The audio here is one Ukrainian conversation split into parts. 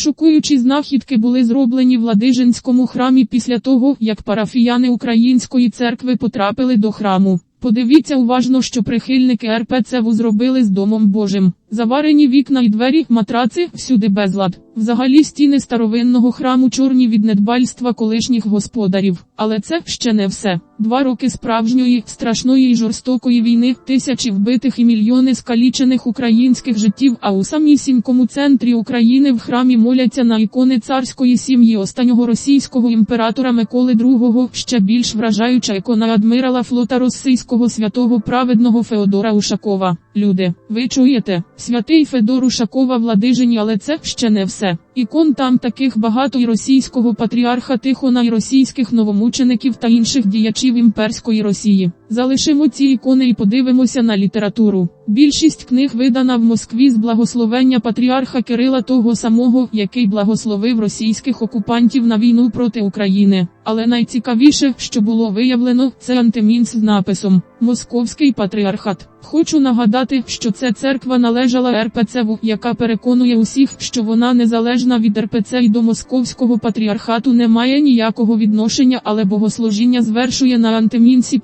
Шокуючі знахідки були зроблені в Ладижинському храмі після того, як парафіяни Української церкви потрапили до храму. Подивіться уважно, що прихильники РПЦВ зробили з Домом Божим. Заварені вікна і двері, матраци, всюди безлад. Взагалі стіни старовинного храму чорні від недбальства колишніх господарів. Але це ще не все. Два роки справжньої, страшної і жорстокої війни, тисячі вбитих і мільйони скалічених українських життів, а у самісінькому центрі України в храмі моляться на ікони царської сім'ї останнього російського імператора Миколи II, ще більш вражаюча ікона адмірала флота російського святого праведного Феодора Ушакова. Люди, ви чуєте? Святий Федор Ушакова в Ладижині, але це ще не все. Ікон там таких багато і російського патріарха Тихона, і російських новомучеників та інших діячів імперської Росії. Залишимо ці ікони і подивимося на літературу. Більшість книг видана в Москві з благословення патріарха Кирила того самого, який благословив російських окупантів на війну проти України. Але найцікавіше, що було виявлено, це антимінс з написом Московський патріархат. Хочу нагадати, що ця церква належала РПЦВ, яка переконує усіх, що вона незалежна від РПЦ і до Московського патріархату не має ніякого відношення, але богослужіння звершує на антимінсі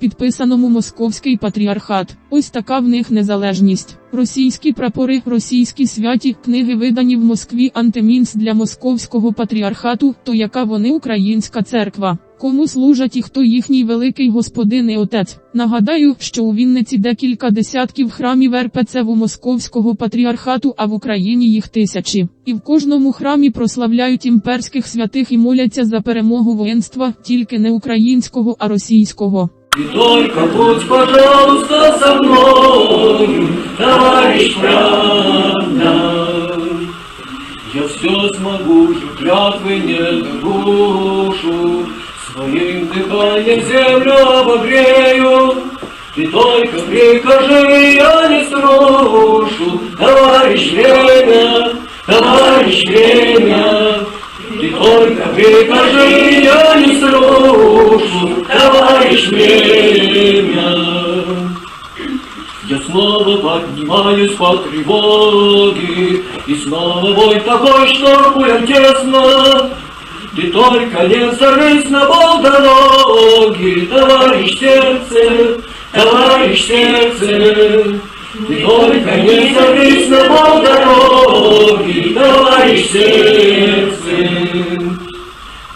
підписаному Московський патріархат. Ось така в них незалежність. Російські прапори, російські святі, книги видані в Москві антимінс для Московського патріархату, то яка вони українська церква. Кому служать і хто їхній великий господин і отець? Нагадаю, що у Вінниці декілька десятків храмів РПЦ в Московського патріархату, а в Україні їх тисячі. І в кожному храмі прославляють імперських святих і моляться за перемогу воєнства, тільки не українського, а російського. И только будь, пожалуйста, со мною, товарищ правда. Я все смогу, я клятвы не нарушу, Своим дыханием землю обогрею. Ты только прикажи, я не срошу, Товарищ время, товарищ время. Ты только прикажи, я не срошу, Товарищ время. Поднимаюсь по тревоге, И снова бой такой, что пулям тесно. Ты только не зарысь на полдороги, Товарищ сердце, товарищ сердце. Ты только не зарысь на полдороги, Товарищ сердце.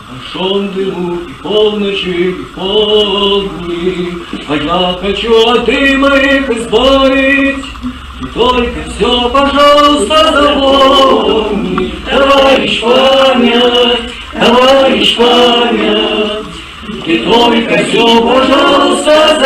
Большом дыму полночи, и полдни, А я хочу от дыма их избавить. Только все, пожалуйста, запомни, Товарищ память, товарищ память. И только все, пожалуйста,